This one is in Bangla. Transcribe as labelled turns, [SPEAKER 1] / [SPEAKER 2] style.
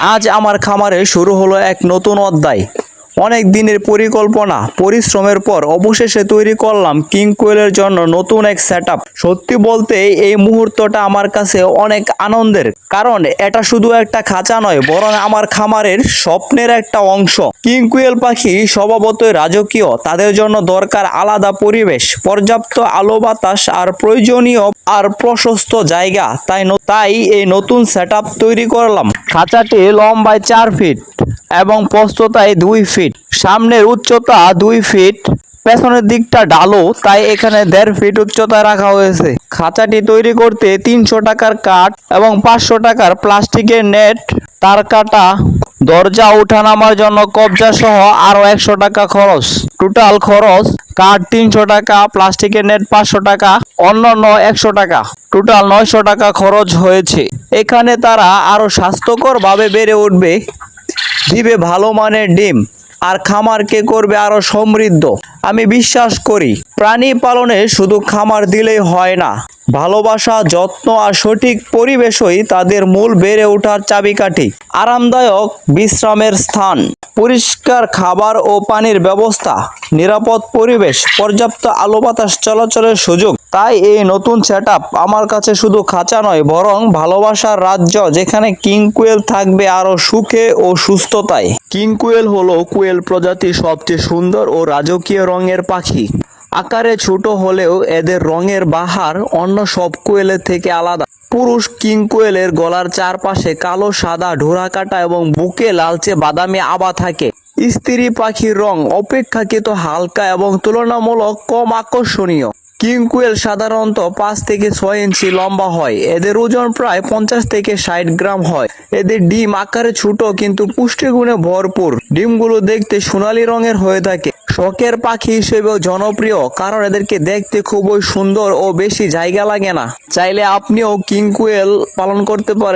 [SPEAKER 1] আজ আমার খামারে শুরু হলো এক নতুন অধ্যায়। অনেক দিনের পরিকল্পনা, পরিশ্রমের পর অবশেষে তৈরি করলাম কিং কোয়েলের জন্য নতুন এক সেট সত্যি বলতে এই মুহূর্তটা আমার কাছে অনেক আনন্দের, কারণ এটা শুধু একটা খাঁচা নয়, বরং আমার খামারের স্বপ্নের একটা অংশ। কিং কুয়েল পাখি স্বভাবতই রাজকীয়, তাদের জন্য দরকার আলাদা পরিবেশ, পর্যাপ্ত আলো বাতাস আর প্রয়োজনীয় আর প্রশস্ত জায়গা। তাই তাই এই নতুন সেট তৈরি করলাম। খাঁচাটি লম্বায় চার ফিট। এবং প্রস্ততায় দুই ফিট। সামনের উচ্চতা দুই ফিট, পেছনের দিকটা ডালো, তাই এখানে দেড় ফিট উচ্চতায় রাখা হয়েছে। খাঁচাটি তৈরি করতে তিনশো টাকার কাঠ এবং পাঁচশো টাকার প্লাস্টিকের নেট, তার কাটা, দরজা ওঠানামার জন্য কবজা সহ আরও একশো টাকা খরচ। টোটাল খরচ, কাঠ তিনশো টাকা, প্লাস্টিকের নেট পাঁচশো টাকা, অন্যান্য একশো টাকা। টোটাল নয়শো টাকা খরচ হয়েছে। এখানে তারা আরও স্বাস্থ্যকর ভাবে বেড়ে উঠবে। দিবে ভালো মানের ডিম, আর খামারকে করবে আরও সমৃদ্ধ? আমি বিশ্বাস করি, প্রাণী পালনে শুধু খামার দিলেই হয় না। ভালোবাসা, যত্ন আর সঠিক পরিবেশই তাদের মূল বেড়ে ওঠার চাবিকাঠি, আরামদায়ক বিশ্রামের স্থান। পরিষ্কার খাবার ও পানির ব্যবস্থা, নিরাপদ পরিবেশ, পর্যাপ্ত আলো বাতাস চলাচলের সুযোগ তাই এই নতুন সেট আমার কাছে শুধু খাঁচা নয়, বরং ভালোবাসার রাজ্য যেখানে কিং কুয়েল থাকবে আরও সুখে ও সুস্থতায়। কিং কুয়েল হলো কুয়েল প্রজাতির সবচেয়ে সুন্দর ও রাজকীয় রঙের পাখি। আকারে ছোট হলেও এদের রঙের বাহার অন্য সব কোয়েলের থেকে আলাদা। পুরুষ কিং গলার চারপাশে কালো, সাদা ঢোড়াকাটা এবং বুকে লালচে বাদামি আবা থাকে। স্ত্রী পাখির রং অপেক্ষাকৃত হালকা এবং তুলনামূলক কম আকর্ষণীয়। কিং কুয়েল সাধারণত পাঁচ থেকে ছয় ইঞ্চি লম্বা হয়। এদের ওজন প্রায় পঞ্চাশ থেকে ষাট গ্রাম হয়। এদের ডিম আকারে ছোট কিন্তু পুষ্টিগুণে ভরপুর। ডিমগুলো দেখতে সোনালী রঙের হয়ে থাকে। শখের পাখি হিসেবেও জনপ্রিয়, কারণ এদেরকে দেখতে খুবই সুন্দর ও বেশি জায়গা লাগে না। চাইলে আপনিও কিং কুয়েল পালন করতে পারেন।